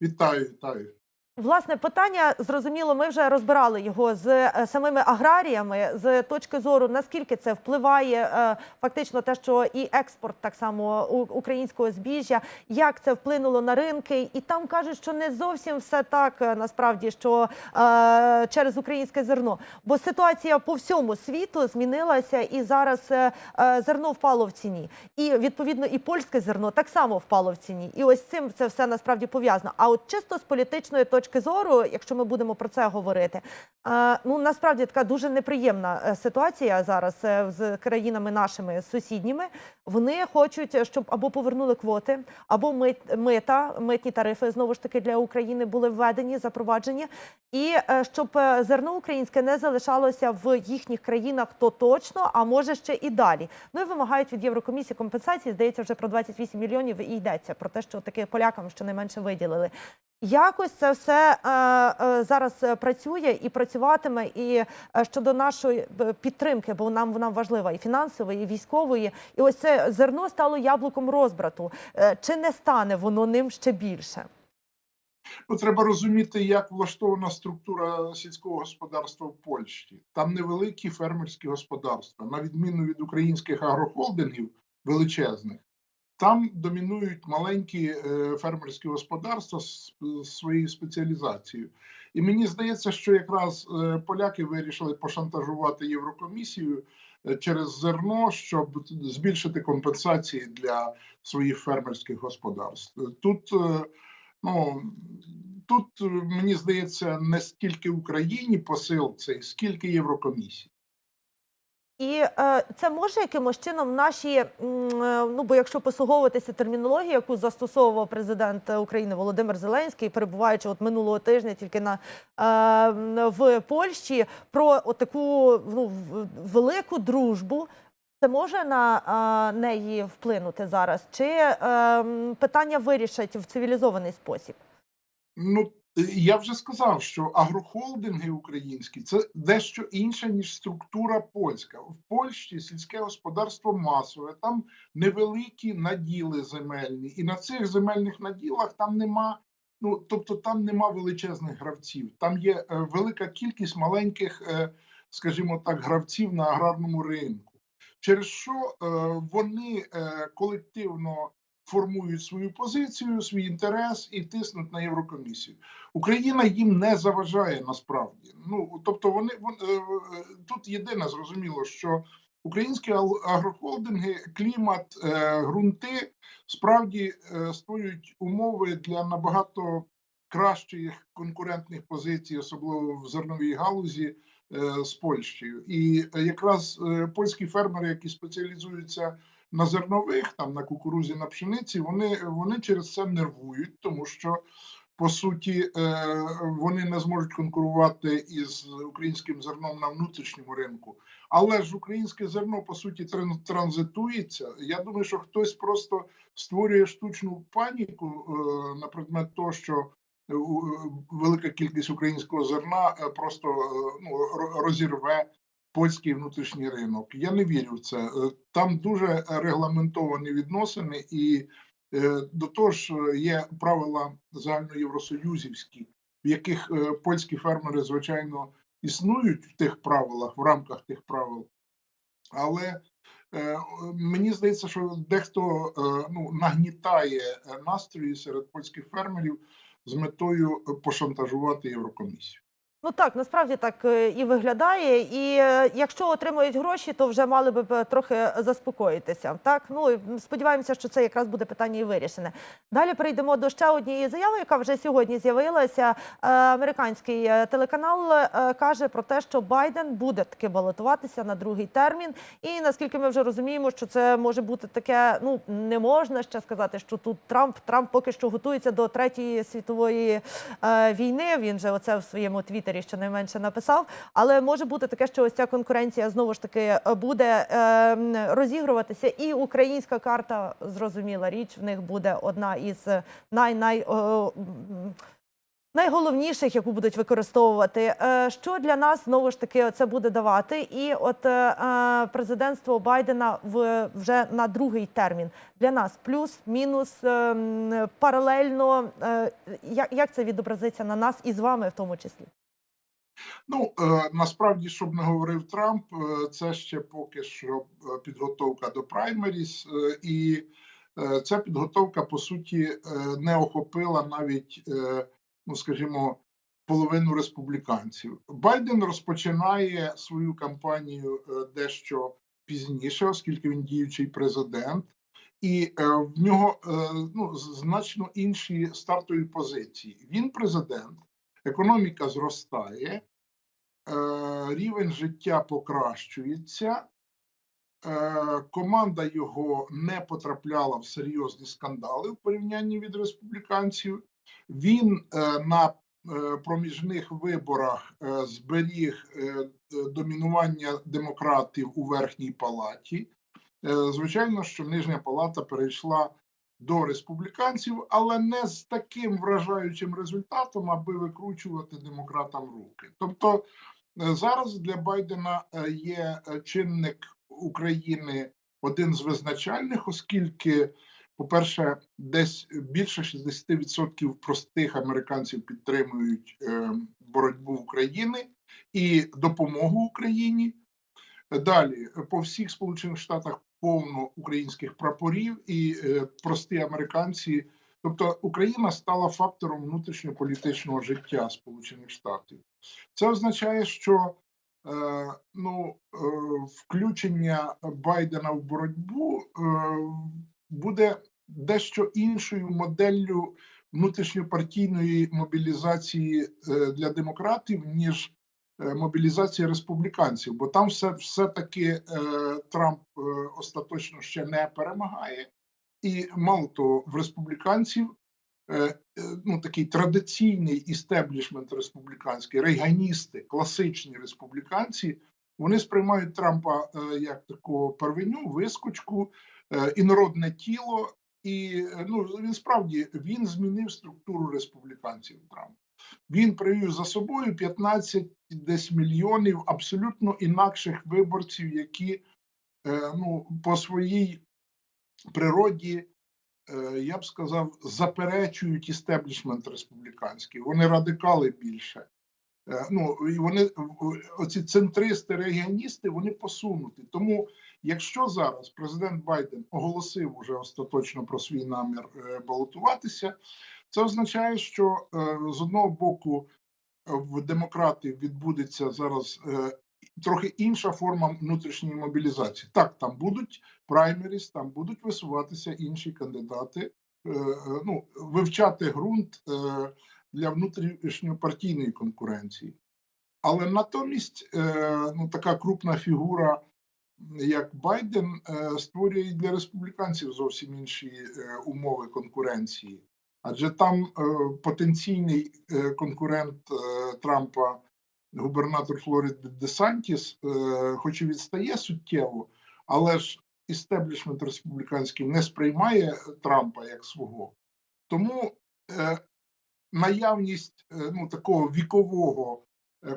e tá Itaí, Itaí. Tá Власне, питання зрозуміло, ми вже розбирали його з е, самими аграріями з точки зору, наскільки це впливає е, фактично те, що і експорт так само українського збіжжя, як це вплинуло на ринки, і там кажуть, що не зовсім все так е, насправді, що через українське зерно. Бо ситуація по всьому світу змінилася, і зараз зерно впало в ціні. І відповідно і польське зерно так само впало в ціні. І ось цим це все насправді пов'язано. А от чисто з політичної точки зору, якщо ми будемо про це говорити, ну насправді така дуже неприємна е, ситуація зараз е, з країнами нашими сусідніми. Вони хочуть, щоб або повернули квоти, або мит, мита, митні тарифи знову ж таки для України були введені, запроваджені, і е, щоб е, зерно українське не залишалося в їхніх країнах, то точно, а може ще і далі. Ну і вимагають від Єврокомісії компенсації. Здається, вже про 28 мільйонів і йдеться про те, що таки полякам щонайменше виділили. Якось це все е, е, зараз е, працює і працюватиме. І е, щодо нашої е, підтримки, бо нам вона важлива і фінансової, і військової. І ось це зерно стало яблуком розбрату. Е, чи не стане воно ним ще більше? Ну, треба розуміти, як влаштована структура сільського господарства в Польщі. Там невеликі фермерські господарства, на відміну від українських агрохолдингів величезних. Там домінують маленькі е, фермерські господарства з своєю спеціалізацією. І мені здається, що якраз е, поляки вирішили пошантажувати Єврокомісію через зерно, щоб збільшити компенсації для своїх фермерських господарств. Тут е, ну тут е, мені здається не стільки Україні посил цей, скільки Єврокомісії. І е, це може якимось чином наші, е, ну бо якщо послуговуватися термінологією, яку застосовував президент України Володимир Зеленський, перебуваючи от минулого тижня тільки на е, в Польщі, про таку ну, велику дружбу. Це може на е, неї вплинути зараз? Чи е, питання вирішать в цивілізований спосіб? Ну я вже сказав, що агрохолдинги українські це дещо інше ніж структура польська. В Польщі сільське господарство масове, там невеликі наділи земельні, і на цих земельних наділах там нема. Ну тобто там нема величезних гравців. Там є е, велика кількість маленьких, е, скажімо так, гравців на аграрному ринку, через що е, вони е, колективно формують свою позицію, свій інтерес і тиснуть на Єврокомісію. Україна їм не заважає насправді. Ну тобто, вони вон- е, тут єдине зрозуміло, що українські агрохолдинги, клімат, е, ґрунти справді е, створюють умови для набагато кращих конкурентних позицій, особливо в зерновій галузі з Польщею. І якраз польські фермери, які спеціалізуються на зернових, там на кукурузі, на пшениці, вони, вони через це нервують, тому що по суті е, вони не зможуть конкурувати із українським зерном на внутрішньому ринку. Але ж українське зерно по суті транзитується. Я думаю, що хтось просто створює штучну паніку е, на предмет того, що е, велика кількість українського зерна просто ну, розірве польський внутрішній ринок. Я не вірю в це. Е, Там дуже регламентовані відносини, і е, до того ж є правила загальноєвросоюзівські, в яких е, польські фермери, звичайно, існують в тих правилах, в рамках тих правил. Але мені здається, що дехто ну, нагнітає настрої серед польських фермерів з метою пошантажувати Єврокомісію. Ну так, насправді так е, і виглядає. І е, якщо отримують гроші, то вже мали би трохи заспокоїтися. Так, ну сподіваємося, що це якраз буде питання і вирішене. Далі перейдемо до ще однієї заяви, яка вже сьогодні з'явилася. Е, Американський е, телеканал е, каже про те, що Байден буде таки балотуватися на другий термін. І наскільки ми вже розуміємо, що це може бути таке, ну не можна ще сказати, що тут Трамп Трамп поки що готується до третьої світової е, війни. Він же оце в своєму твіттері щонайменше написав. Але може бути таке, що ось ця конкуренція знову ж таки е, буде е, розігруватися. І українська карта, зрозуміла річ, в них буде одна із най-най. о, найголовніших, яку будуть використовувати. Е, Що для нас знову ж таки це буде давати? І от е, е, президентство Байдена вже на другий термін для нас плюс, мінус, е, паралельно. Е, як це відобразиться на нас і з вами в тому числі? Ну е, насправді, щоб не говорив Трамп, е, це ще поки що е, підготовка до праймеріс, і ця підготовка по суті не охопила навіть, ну скажімо, половину республіканців. Байден розпочинає свою кампанію дещо пізніше, оскільки він діючий президент, і в нього ну значно інші стартові позиції. Він президент, економіка зростає е, рівень життя покращується, е, команда його не потрапляла в серйозні скандали в порівнянні від республіканців. Він е, на проміжних виборах зберіг домінування демократів у верхній палаті. Звичайно, що нижня палата перейшла до республіканців, але не з таким вражаючим результатом, аби викручувати демократам руки. Тобто е, зараз для Байдена е, є е, чинник України один з визначальних, оскільки, по-перше, десь більше 60% простих американців підтримують боротьбу України і допомогу Україні. Далі по всіх Сполучених Штатах повно українських прапорів і е, прості американці. Тобто Україна стала фактором внутрішньополітичного життя Сполучених Штатів. Це означає, що е, ну, е, включення Байдена в боротьбу е, буде дещо іншою моделлю внутрішньопартійної мобілізації е, для демократів, ніж е, мобілізація республіканців, бо там все, все-таки е, Трамп е, остаточно ще не перемагає, і мало того, в республіканців ну, такий традиційний істеблішмент республіканський, рейганісти, класичні республіканці, вони сприймають Трампа як такого первиню, вискочку, е, інородне тіло. І ну він справді він змінив структуру республіканців Трамп. Він привів за собою 15 десь мільйонів абсолютно інакших виборців, які е, ну по своїй природі, е, я б сказав, заперечують істеблішмент республіканський. Вони радикали більше. Е, Ну і вони оці центристи, регіоністи, вони посунуті. Тому, якщо зараз президент Байден оголосив уже остаточно про свій намір балотуватися, це означає, що е, з одного боку е, в демократів відбудеться зараз е, трохи інша форма внутрішньої мобілізації. Так, там будуть праймеріс, там будуть висуватися інші кандидати, ну вивчати ґрунт для внутрішньопартійної конкуренції. Але натомість ну, така крупна фігура, як Байден, створює для республіканців зовсім інші умови конкуренції. Адже там е, потенційний е, конкурент е, Трампа, губернатор Флориди Десантіс, хоч і відстає суттєво, але ж істеблішмент республіканський не сприймає Трампа як свого. Тому наявність ну, такого вікового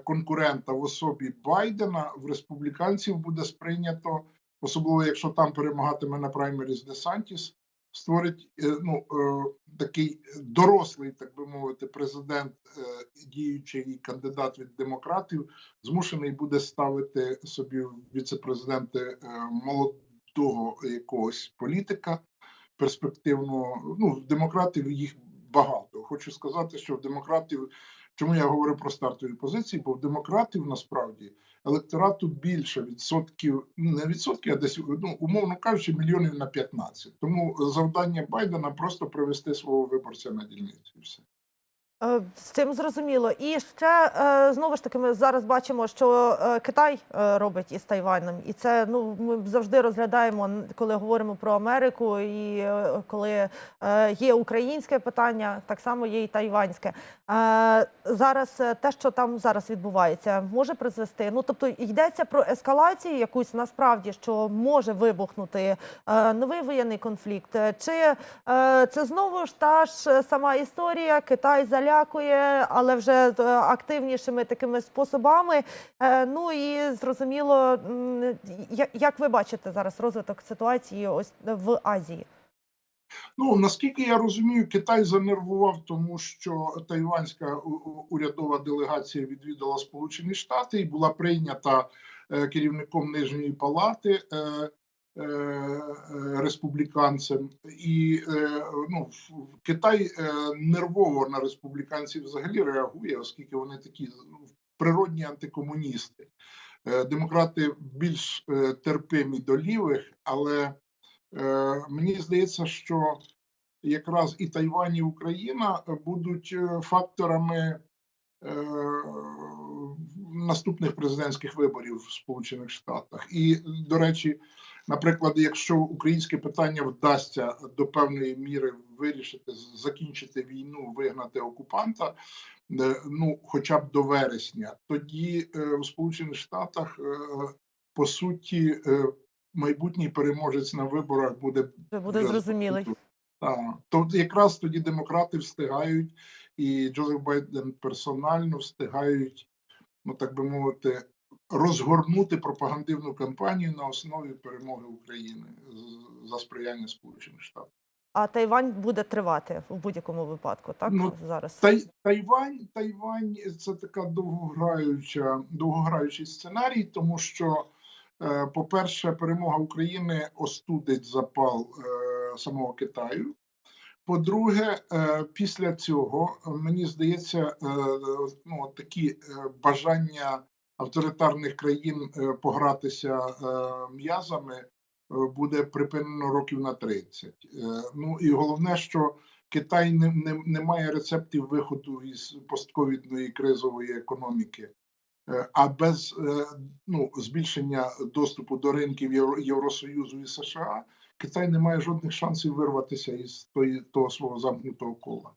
конкурента в особі Байдена в республіканців буде сприйнято, особливо якщо там перемагатиме на праймеріс Десантіс, створить е, ну, е, такий дорослий, так би мовити, президент, е, діючий кандидат від демократів, змушений буде ставити собі віце-президенти молодого якогось політика перспективного. Ну, демократів їх багато. Хочу сказати, що в демократів, чому я говорю про стартові позиції, бо в демократів насправді електорату більше відсотків, ну, не відсотків, а десь ну, умовно кажучи, мільйонів на 15. Тому завдання Байдена просто привести свого виборця на дільницю. І все. Е, З цим зрозуміло. І ще е, знову ж таки, ми зараз бачимо, що е, Китай робить із Тайванем, і це ну ми завжди розглядаємо, коли говоримо про Америку, і коли є українське питання, так само є і тайванське. Зараз те, що там зараз відбувається, може призвести. Ну тобто йдеться про ескалацію якусь насправді, що може вибухнути новий воєнний конфлікт. Чи це знову ж та ж сама історія? Китай залякує, залякує, але вже е, активнішими такими способами. Е, Ну і зрозуміло, як ви бачите зараз розвиток ситуації ось в Азії? Ну наскільки я розумію, Китай занервував, тому що тайванська урядова делегація відвідала Сполучені Штати і була прийнята е, керівником нижньої палати республіканцем. І е, ну, Китай е, нервово на республіканців взагалі реагує, оскільки вони такі ну, природні антикомуністи. Е, Демократи більш е, терпимі до лівих, але Е, Мені здається, що якраз і Тайвань, і Україна будуть е, факторами е, наступних президентських виборів в Сполучених Штатах. І, до речі, наприклад, якщо українське питання вдасться до певної міри вирішити, закінчити війну, вигнати окупанта, е, ну хоча б до вересня, тоді е, в Сполучених Штатах е, по суті майбутній переможець на виборах буде буде зрозумілий. так, то якраз тоді демократи встигають, і Джозеф Байден персонально встигають, ну так би мовити, розгорнути пропагандивну кампанію на основі перемоги України за сприяння Сполучених Штатів. А Тайвань буде тривати в будь-якому випадку, так Ну, зараз. Тай, Тайвань, Тайвань це така довгограюча, довгограючий сценарій, тому що, е, по-перше, перемога України остудить запал е, самого Китаю. По-друге, е, після цього мені здається, ну такі бажання авторитарних країн е, погратися е, м'язами е, буде припинено років на 30. Е, Ну і головне, що Китай не, не, не має рецептів виходу із постковідної кризової економіки. А без ну, збільшення доступу до ринків Євросоюзу і США Китай не має жодних шансів вирватися із того свого замкнутого кола.